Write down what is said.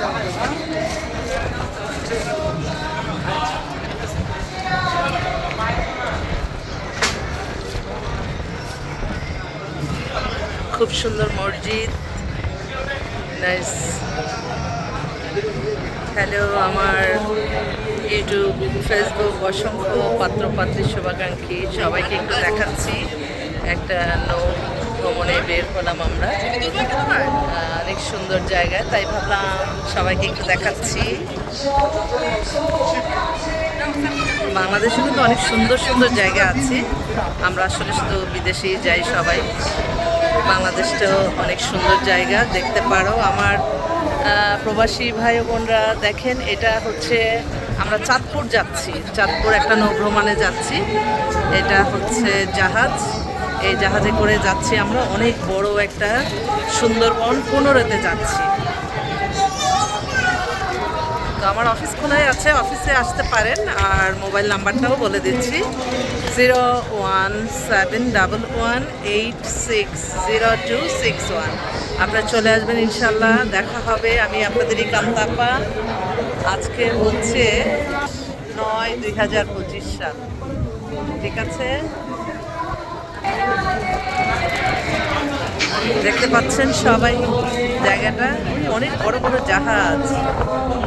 খুব সুন্দর মসজিদ। হ্যালো আমার ইউটিউব ফেসবুক অসংখ্য পাত্রপাত্রী শুভাকাঙ্ক্ষী। সবাইকে একটু দেখাচ্ছি। একটা নৌ ভ্রমণে বের হলাম আমরা। অনেক সুন্দর জায়গা, তাই ভাবলাম সবাইকে একটু দেখাচ্ছি। বাংলাদেশে কিন্তু অনেক সুন্দর সুন্দর জায়গা আছে। আমরা আসলে শুধু বিদেশেই যাই সবাই। বাংলাদেশটাও অনেক সুন্দর জায়গা, দেখতে পারো। আমার প্রবাসী ভাই বোনরা দেখেন, এটা হচ্ছে আমরা চাঁদপুর যাচ্ছি। চাঁদপুর একটা নৌভ্রমণে যাচ্ছি। এটা হচ্ছে জাহাজ। এই জাহাজে করে যাচ্ছি আমরা। অনেক বড় একটা সুন্দরবন। পনেরোতে যাচ্ছি। তো আমার অফিস খোলাই আছে। অফিসে আসতে পারেন। আর মোবাইল নাম্বারটাও বলে দিচ্ছি। Zero one seven double one eight six zero two six one. আপনারা চলে আসবেন ইনশাল্লাহ দেখা হবে। আমি আপনাদেরই কান্তাপা আজকে হচ্ছে নয় দুই হাজার পঁচিশ সাল। ঠিক আছে? দেখতে পাচ্ছেন সবাই জায়গাটা। অনেক বড় বড় জাহাজ।